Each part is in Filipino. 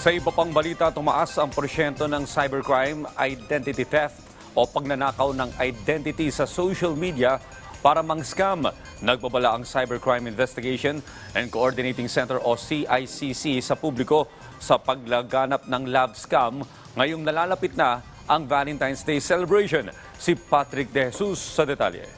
Sa iba pang balita, tumaas ang porsyento ng cybercrime, identity theft o pagnanakaw ng identity sa social media para mang-scam. Nagbabala ang Cybercrime Investigation and Coordinating Center o CICC sa publiko sa paglaganap ng love scam ngayong nalalapit na ang Valentine's Day celebration. Si Patrick De Jesus sa detalye.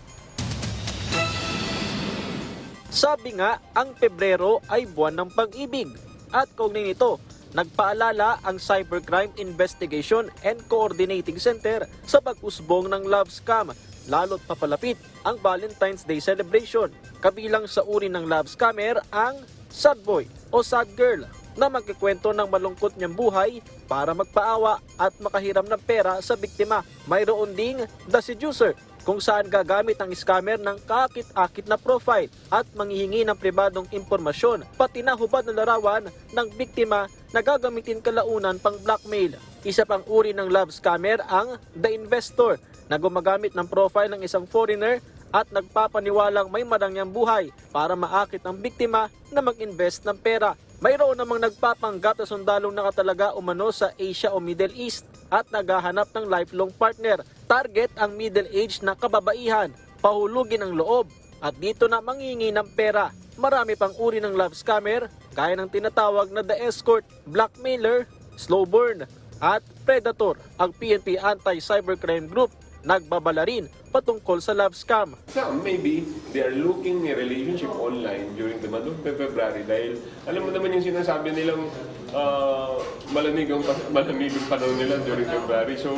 Sabi nga, ang Pebrero ay buwan ng pag-ibig. At kaugnay nito, nagpaalala ang Cybercrime Investigation and Coordinating Center sa pag-usbong ng love scam, lalo't papalapit ang Valentine's Day celebration. Kabilang sa uri ng love scammer ang sad boy o sad girl na magkikwento ng malungkot niyang buhay para magpaawa at makahiram ng pera sa biktima. Mayroon ding the seducer kung saan gagamit ang scammer ng kakit-akit na profile at manghihingi ng pribadong impormasyon pati na hubad na larawan ng biktima na gagamitin kalaunan pang blackmail. Isa pang uri ng love scammer ang the investor na gumagamit ng profile ng isang foreigner at nagpapaniwalang may marangyang buhay para maakit ang biktima na mag-invest ng pera. Mayroon namang nagpapanggap na sundalong nakatalaga umano sa Asia o Middle East at naghahanap ng lifelong partner. Target ang middle age na kababaihan, pahulugin ang loob at dito na mangingi ng pera. Marami pang uri ng love scammer gaya ng tinatawag na the escort, blackmailer, slow burn at predator. Ang PNP Anti-Cybercrime Group nagbabala rin patungkol sa love scam. Some, maybe, they are looking a relationship online during the month of February dahil alam mo naman yung sinasabi nilang uh, malamig ang malamig ang panahon nila during February. So,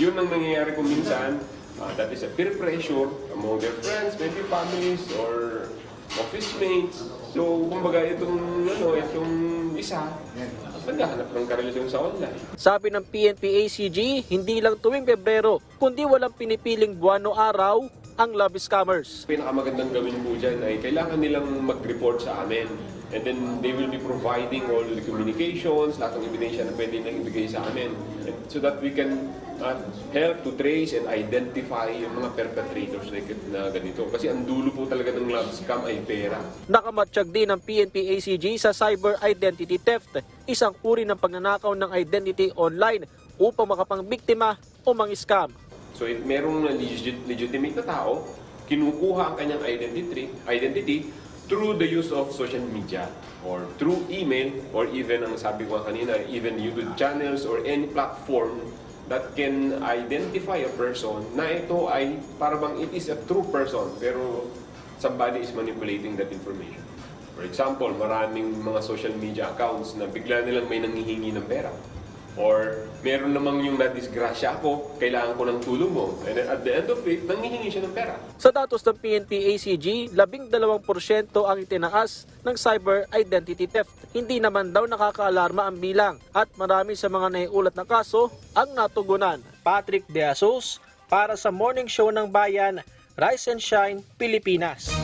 yun ang nangyayari kung minsan. Uh, that is a peer pressure among their friends, maybe families, or office mates. So, kumbaga itong, ano, itong isa, naghahanap ng karelasyon sa online. Sabi ng PNP-ACG, hindi lang tuwing Pebrero, kundi walang pinipiling buwan o araw ang love scammers. pinakamagandang gawin po dyan ay kailangan nilang mag-report sa amin. And then they will be providing all the communications, lahat ng ebidensya na pwede nang ibigay sa amin. And so that we can uh, help to trace and identify yung mga perpetrators like na ganito. Kasi ang dulo po talaga ng love scam ay pera. Nakamatsyag din ng PNP-ACG sa cyber identity theft, isang uri ng pagnanakaw ng identity online upang makapangbiktima o mang-scam. So if merong legit, legitimate na tao, kinukuha ang kanyang identity, identity through the use of social media or through email or even ang sabi ko kanina, even YouTube channels or any platform that can identify a person na ito ay parang it is a true person pero somebody is manipulating that information. For example, maraming mga social media accounts na bigla nilang may nangihingi ng pera. Or meron namang yung na-disgrasya ako, kailangan ko ng tulong mo. And then at the end of it, nangihingi siya ng pera. Sa datos ng PNP-ACG, 12% ang itinaas ng cyber identity theft. Hindi naman daw nakakaalarma ang bilang at marami sa mga naiulat na kaso ang natugunan. Patrick De Asos para sa Morning Show ng Bayan, Rise and Shine, Pilipinas.